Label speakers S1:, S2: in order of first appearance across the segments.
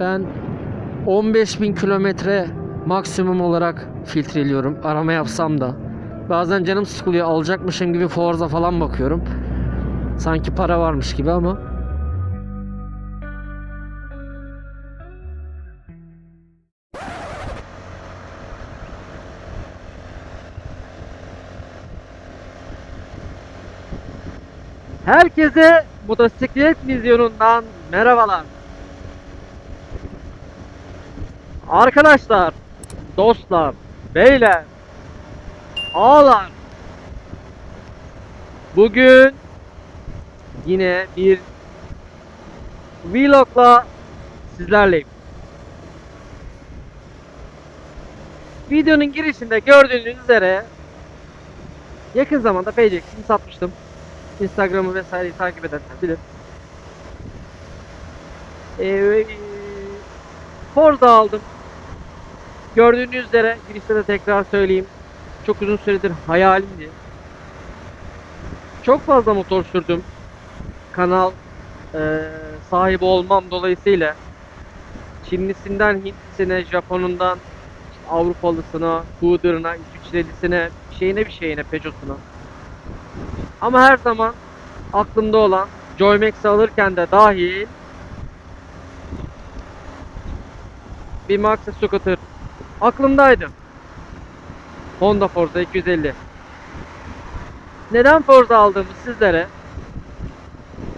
S1: Ben 15.000 kilometre maksimum olarak filtreliyorum. Arama yapsam da. Bazen canım sıkılıyor. Alacakmışım gibi Forza falan bakıyorum. Sanki para varmış gibi ama. Herkese motosiklet vizyonundan merhabalar. Arkadaşlar, dostlar, beyler, ağalar. Bugün yine bir vlogla sizlerleyim. Videonun girişinde gördüğünüz üzere yakın zamanda Payjax'ini satmıştım. Instagram'ı vesaireyi takip edenler bilir. Ee, Forza aldım. Gördüğünüz üzere girişte de tekrar söyleyeyim. Çok uzun süredir hayalimdi. Çok fazla motor sürdüm. Kanal eee, sahibi olmam dolayısıyla Çinlisinden Hintlisine, Japonundan Avrupalısına, Hooder'ına, İsviçrelisine, şeyine bir şeyine, Peugeot'una. Ama her zaman aklımda olan Joymax'i alırken de dahil bir Maxi Scooter aklımdaydı. Honda Forza 250. Neden Forza aldığımı sizlere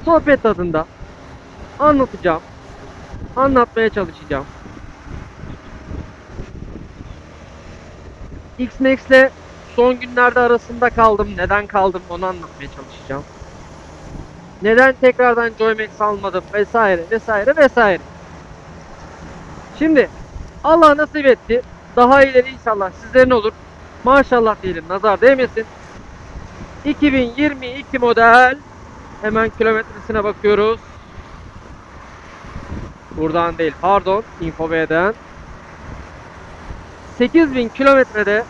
S1: sohbet tadında anlatacağım. Anlatmaya çalışacağım. X-Max'le son günlerde arasında kaldım. Neden kaldım onu anlatmaya çalışacağım. Neden tekrardan Joymax almadım vesaire vesaire vesaire. Şimdi Allah nasip etti. Daha ileri inşallah sizlerin olur. Maşallah diyelim nazar değmesin. 2022 model. Hemen kilometresine bakıyoruz. Buradan değil pardon. Infob'den. 8000 kilometrede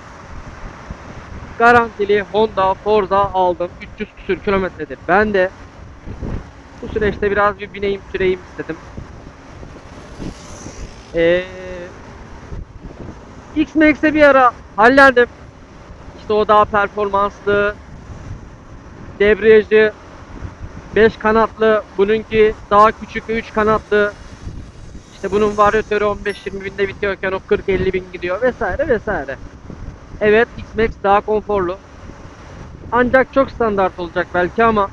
S1: garantili Honda Forza aldım. 300 küsür kilometredir. Ben de bu süreçte biraz bir bineyim süreyim istedim. Ee, X-Max'e bir ara hallendim. İşte o daha performanslı, debriyajı 5 kanatlı, bununki daha küçük 3 kanatlı. İşte bunun varyatörü 15-20 binde bitiyorken o 40-50 bin gidiyor vesaire vesaire. Evet X-Max daha konforlu. Ancak çok standart olacak belki ama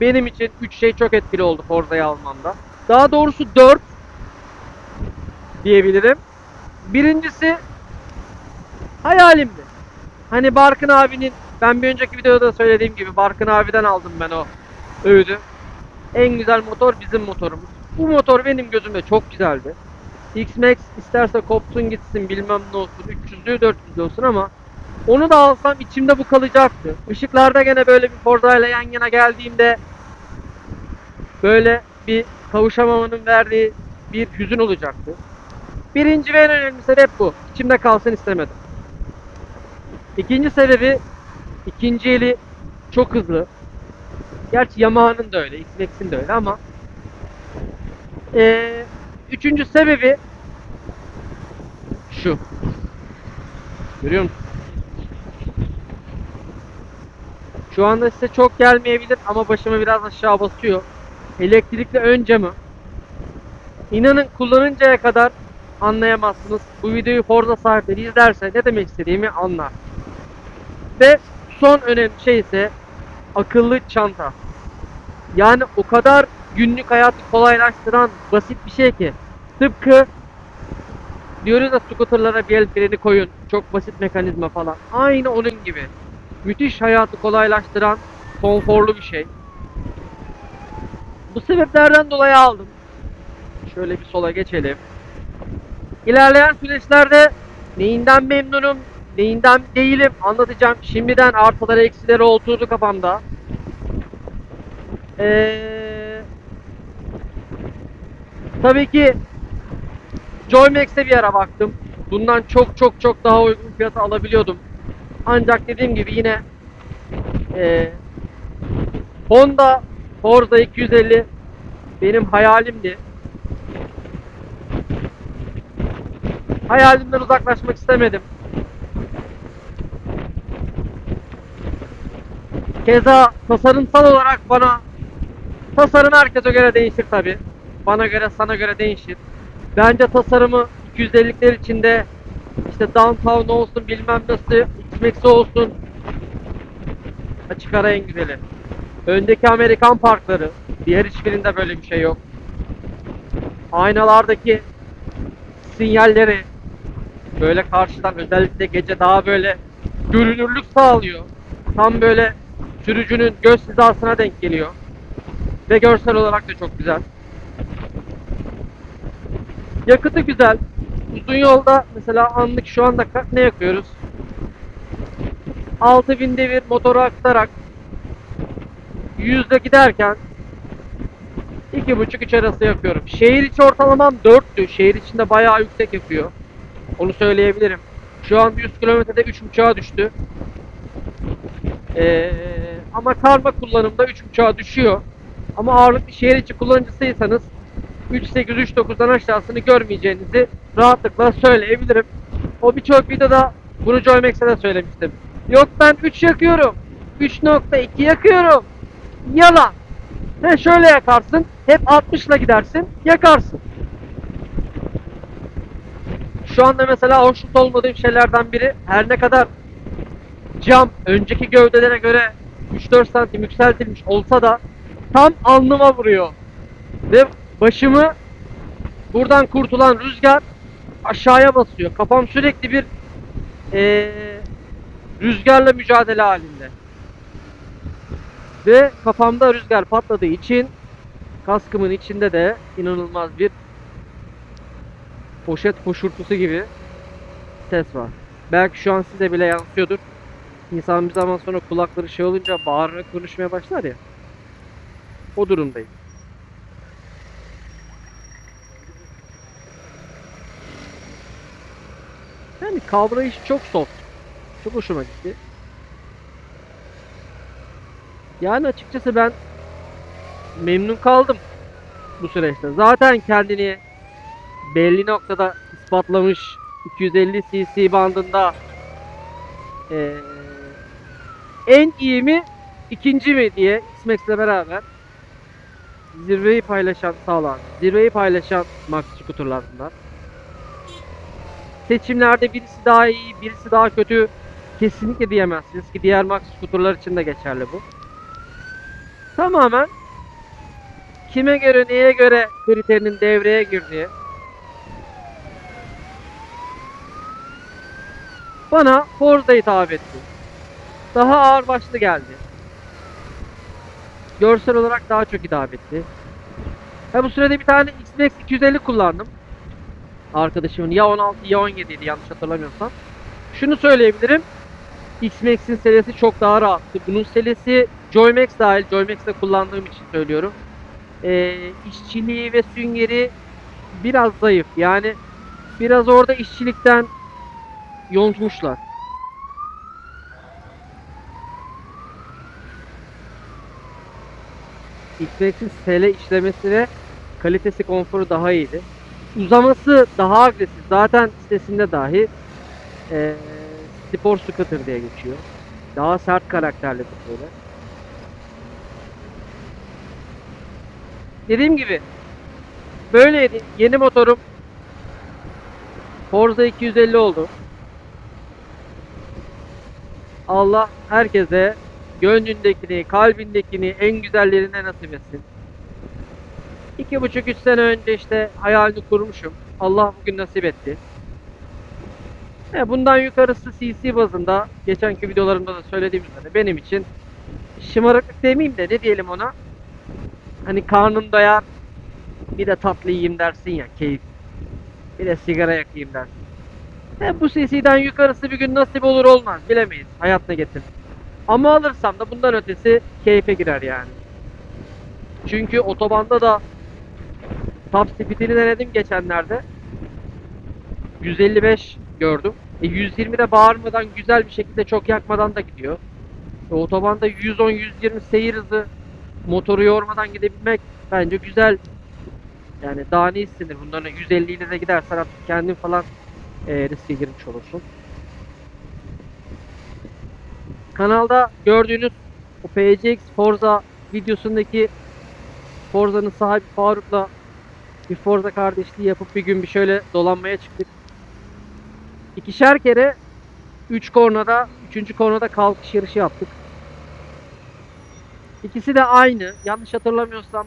S1: benim için 3 şey çok etkili oldu Forza'yı almamda. Daha doğrusu 4 diyebilirim. Birincisi hayalimdi. Hani Barkın abinin ben bir önceki videoda söylediğim gibi Barkın abiden aldım ben o öğüdü. En güzel motor bizim motorumuz. Bu motor benim gözümde çok güzeldi. X-Max isterse kopsun gitsin bilmem ne olsun 300'lü 400'lü olsun ama onu da alsam içimde bu kalacaktı. Işıklarda gene böyle bir Forza ile yan yana geldiğimde böyle bir kavuşamamanın verdiği bir hüzün olacaktı. Birinci ve en önemli sebep bu. İçimde kalsın istemedim. İkinci sebebi ikinci eli çok hızlı. Gerçi Yamaha'nın da öyle, X-Max'in de öyle ama eee, üçüncü sebebi şu. Görüyor musun? Şu anda size çok gelmeyebilir ama başımı biraz aşağı basıyor. Elektrikli ön camı. İnanın kullanıncaya kadar anlayamazsınız. Bu videoyu Forza sahipleri izlerse ne demek istediğimi anlar. Ve son önemli şey ise akıllı çanta. Yani o kadar günlük hayatı kolaylaştıran basit bir şey ki. Tıpkı diyoruz ya scooterlara bir el freni koyun. Çok basit mekanizma falan. Aynı onun gibi. Müthiş hayatı kolaylaştıran konforlu bir şey. Bu sebeplerden dolayı aldım. Şöyle bir sola geçelim. İlerleyen süreçlerde neyinden memnunum, neyinden değilim anlatacağım. Şimdiden artıları eksileri oturdu kafamda. Ee, tabii ki Joymax'e bir ara baktım. Bundan çok çok çok daha uygun fiyata alabiliyordum. Ancak dediğim gibi yine ee, Honda Forza 250 benim hayalimdi. Hayalimden uzaklaşmak istemedim. Keza tasarımsal olarak bana tasarım herkese göre değişir tabi. Bana göre sana göre değişir. Bence tasarımı 250'ler içinde işte downtown olsun bilmem nasıl X-Max olsun açık ara en güzeli. Öndeki Amerikan parkları diğer hiçbirinde böyle bir şey yok. Aynalardaki sinyalleri böyle karşıdan özellikle gece daha böyle görünürlük sağlıyor. Tam böyle sürücünün göz hizasına denk geliyor. Ve görsel olarak da çok güzel. Yakıtı güzel. Uzun yolda mesela anlık şu anda ne yakıyoruz? 6000 devir motoru aktarak 100'de giderken 2.5-3 arası yakıyorum. Şehir içi ortalamam 4'tü. Şehir içinde bayağı yüksek yapıyor. Onu söyleyebilirim. Şu an 100 kilometrede 3.5'a düştü. Ee, ama karma kullanımda 3.5'a düşüyor. Ama ağırlıklı şehir içi kullanıcısıysanız 3.8-3.9'dan aşağısını görmeyeceğinizi rahatlıkla söyleyebilirim. O birçok videoda bunu Joymax'e de söylemiştim. Yok ben 3 yakıyorum. 3.2 yakıyorum. Yalan. Sen şöyle yakarsın. Hep 60 ile gidersin. Yakarsın. Şu anda mesela hoşnut olmadığım şeylerden biri her ne kadar cam önceki gövdelere göre 3-4 santim yükseltilmiş olsa da tam alnıma vuruyor. Ve başımı buradan kurtulan rüzgar aşağıya basıyor. Kafam sürekli bir eee, rüzgarla mücadele halinde. Ve kafamda rüzgar patladığı için kaskımın içinde de inanılmaz bir poşet poşurtusu gibi ses var. Belki şu an size bile yansıyordur. İnsan bir zaman sonra kulakları şey olunca bağırarak konuşmaya başlar ya. O durumdayım. Yani kavrayış çok soft. Çok hoşuma gitti. Yani açıkçası ben memnun kaldım bu süreçte. Zaten kendini belli noktada ispatlamış 250 cc bandında eee, en iyi mi ikinci mi diye X-Max'le beraber zirveyi paylaşan sağlar. Zirveyi paylaşan Max Scooter'lar bunlar. Seçimlerde birisi daha iyi, birisi daha kötü kesinlikle diyemezsiniz ki diğer Max Scooter'lar için de geçerli bu. Tamamen kime göre neye göre kriterinin devreye girdiği bana Forza hitap etti. Daha ağır başlı geldi. Görsel olarak daha çok hitap etti. Ha bu sürede bir tane XMAX 250 kullandım. Arkadaşımın ya 16 ya 17 idi yanlış hatırlamıyorsam. Şunu söyleyebilirim. X-Max'in selesi çok daha rahattı. Bunun selesi Joymax dahil. Joymax'te kullandığım için söylüyorum. Ee, işçiliği ve süngeri biraz zayıf. Yani biraz orada işçilikten yontmuşlar. X-Max'in sele işlemesi ve kalitesi konforu daha iyiydi. Uzaması daha agresif. Zaten sitesinde dahi eee spor scooter diye geçiyor. Daha sert karakterli böyle. Dediğim gibi böyleydi. Yeni motorum Forza 250 oldu. Allah herkese gönlündekini, kalbindekini en güzellerine nasip etsin. İki buçuk üç sene önce işte hayalini kurmuşum. Allah bugün nasip etti. E, bundan yukarısı CC bazında geçenki videolarımda da söylediğim üzere benim için şımarıklık demeyeyim de ne diyelim ona. Hani karnın doyar bir de tatlı yiyeyim dersin ya keyif. Bir de sigara yakayım dersin. E, bu CC'den yukarısı bir gün nasip olur olmaz bilemeyiz. Hayat ne getirir. Ama alırsam da bundan ötesi keyfe girer yani. Çünkü otobanda da top speed'ini denedim geçenlerde. 155 gördüm. E 120'de bağırmadan güzel bir şekilde çok yakmadan da gidiyor. E otobanda 110-120 seyir hızı motoru yormadan gidebilmek bence güzel. Yani daha ne istenir bunların 150 ile de gidersen artık kendin falan e, riske girmiş. Kanalda gördüğünüz o PCX Forza videosundaki Forza'nın sahibi Faruk'la bir Forza kardeşliği yapıp bir gün bir şöyle dolanmaya çıktık. İkişer kere 3 kornada, 3. kornada kalkış yarışı yaptık. İkisi de aynı. Yanlış hatırlamıyorsam,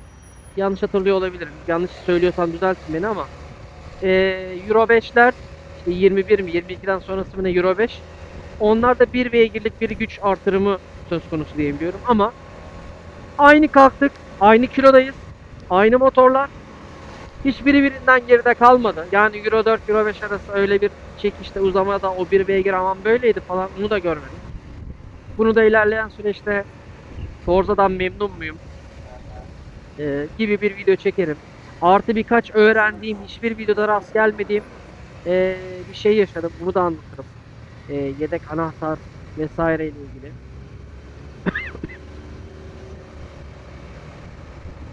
S1: yanlış hatırlıyor olabilirim. Yanlış söylüyorsam düzeltin beni ama ee, Euro 5'ler işte 21 mi 22'den sonrası mı ne Euro 5 onlarda bir beygirlik bir güç artırımı söz konusu diyebiliyorum ama aynı kalktık, aynı kilodayız, aynı motorlar. Hiçbiri birinden geride kalmadı. Yani Euro 4, Euro 5 arası öyle bir çekişte uzamada o bir beygir aman böyleydi falan bunu da görmedim. Bunu da ilerleyen süreçte Forza'dan memnun muyum? Ee, gibi bir video çekerim. Artı birkaç öğrendiğim, hiçbir videoda rast gelmediğim ee, bir şey yaşadım. Bunu da anlatırım. Ee, yedek anahtar vesaire ile ilgili.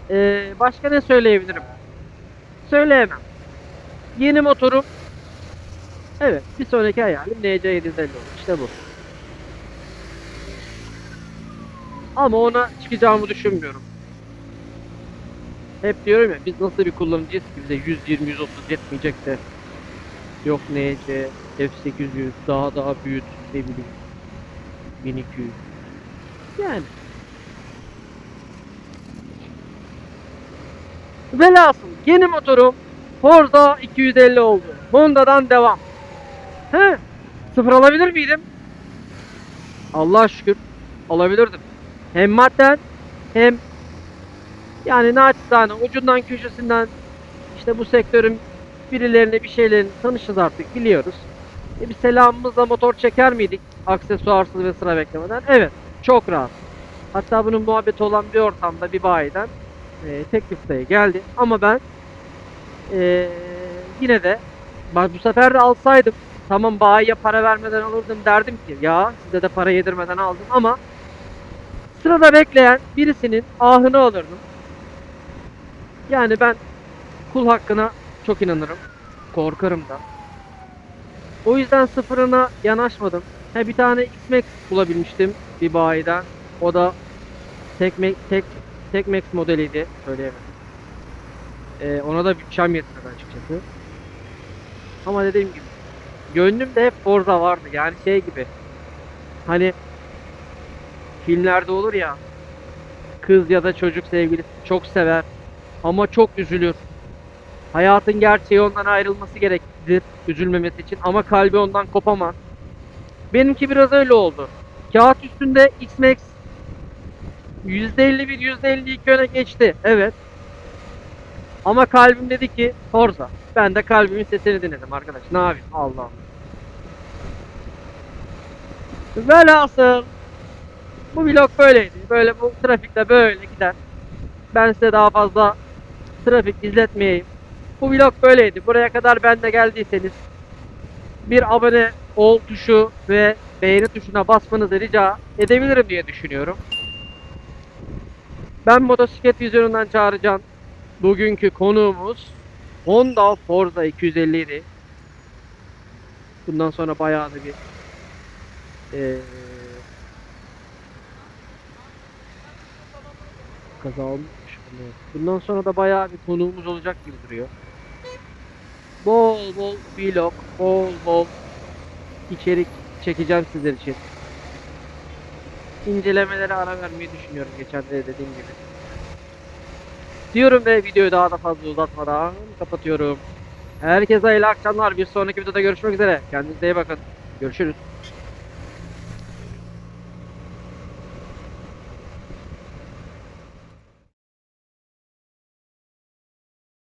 S1: Ee, başka ne söyleyebilirim? Söyleyemem. Yeni motorum. Evet, bir sonraki hayalim NC750 olur. İşte bu. Ama ona çıkacağımı düşünmüyorum. Hep diyorum ya biz nasıl bir kullanıcıyız ki bize 120-130 yetmeyecek de yok NC, F800 daha daha büyük ne bileyim 1200 yani Velhasıl yeni motorum Forza 250 oldu. Honda'dan devam. He, sıfır alabilir miydim? Allah şükür alabilirdim. Hem madden hem yani naçizane ucundan köşesinden işte bu sektörün birilerine bir şeylerin tanışız artık biliyoruz. E bir selamımızla motor çeker miydik aksesuarsız ve sıra beklemeden? Evet çok rahat. Hatta bunun muhabbeti olan bir ortamda bir bayiden e, teklif dahi geldi. Ama ben e, yine de bu sefer de alsaydım tamam bayiye para vermeden alırdım derdim ki ya size de para yedirmeden aldım ama sırada bekleyen birisinin ahını alırdım. Yani ben kul hakkına çok inanırım. Korkarım da. O yüzden sıfırına yanaşmadım. He bir tane X-Max bulabilmiştim bir bayiden. O da tek tek tek Max modeliydi. Söyleyemedim. Ee, ona da bütçem yetmedi açıkçası. Ama dediğim gibi gönlümde hep Forza vardı. Yani şey gibi. Hani filmlerde olur ya kız ya da çocuk sevgilisi çok sever ama çok üzülür. Hayatın gerçeği ondan ayrılması gereklidir üzülmemesi için ama kalbi ondan kopamaz. Benimki biraz öyle oldu. Kağıt üstünde X-Max %51 %52 öne geçti. Evet. Ama kalbim dedi ki Forza. Ben de kalbimin sesini dinledim arkadaş. Ne yapayım? Allah. Velhasıl bu vlog böyleydi. Böyle bu trafikte böyle gider. Ben size daha fazla trafik izletmeyeyim. Bu vlog böyleydi. Buraya kadar ben de geldiyseniz bir abone ol tuşu ve beğeni tuşuna basmanızı rica edebilirim diye düşünüyorum. Ben motosiklet vizyonundan çağıracağım. Bugünkü konuğumuz Honda Forza 257. Bundan sonra bayağı da bir eee kaza olmuş. Bundan sonra da bayağı bir konuğumuz olacak gibi duruyor. Bol bol vlog, bol bol içerik çekeceğim sizler için. İncelemelere ara vermeyi düşünüyorum geçen de dediğim gibi. Diyorum ve videoyu daha da fazla uzatmadan kapatıyorum. Herkese hayırlı akşamlar. Bir sonraki videoda görüşmek üzere. Kendinize iyi bakın. Görüşürüz.